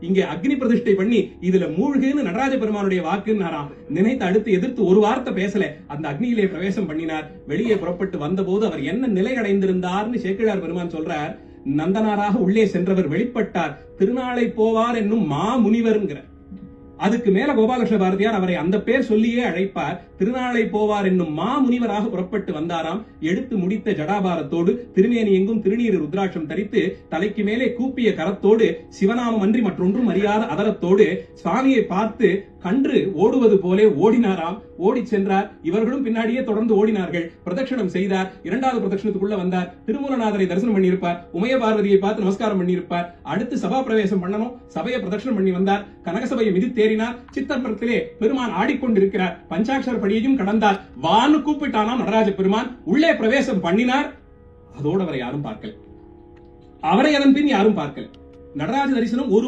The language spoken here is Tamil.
இங்கே அக்னி பிரதிஷ்டை பண்ணி இதுல மூழ்குன்னு நடராஜ பெருமானுடைய வாக்குன்னாராம் நினைத்து அடுத்து எதிர்த்து ஒரு வார்த்தை பேசல. அந்த அக்னியிலே பிரவேசம் பண்ணினார். வெளியே புறப்பட்டு வந்தபோது அவர் என்ன நிலை அடைந்திருந்தார்னு சேக்கிழார் பெருமான் சொல்றார். நந்தனாராக உள்ளே சென்றவர் வெளிப்பட்டார். திருநாளை போவார் என்னும் மா முனிவர்ங்கிறார் அதுக்கு மேல கோபாலகிருஷ்ண பாரதியார் அவரை அந்த பேர் சொல்லியே அழைப்பார். திருநாளை போவார் என்னும் மா முனிவராக புறப்பட்டு வந்தாராம். எடுத்து முடித்த ஜடாபாரத்தோடு திருமேனி எங்கும் திருநீர் ருத்ராட்சம் தரித்து தலைக்கு மேலே கூப்பிய கரத்தோடு சிவநாமம் அன்றி மற்றொன்றும் அறியாத அதரத்தோடு சுவாமியை பார்த்து கன்று ஓடுவது போலே ஓடினாராம். ஓடி சென்றார். இவர்களும் பின்னாடியே தொடர்ந்து ஓடினார்கள். பிரதட்சணம் செய்தார். இரண்டாவது பிரதட்சணத்துக்குள்ள வந்தார். திருமூலநாதரை தரிசனம் பண்ணியிருப்பார். உமைய பார்வதியை பார்த்து நமஸ்காரம் பண்ணியிருப்பார். அடுத்து சபா பிரவேசம் பண்ணணும். சபையை பிரதட்சணம் பண்ணி வந்தார். கனகசபையை மிதித்தேறினார் சித்தம்பரத்திலே பெருமான் ஆடிக்கொண்டிருக்கிறார். பஞ்சாட்சர படியையும் கடந்தார். வான்னு கூப்பிட்டானாம் நடராஜ பெருமான். உள்ளே பிரவேசம் பண்ணினார். அதோடு அவரை யாரும் பார்க்கல. அவரை அதன் பின் யாரும் பார்க்கல. நடராஜ தரிசனம் ஒரு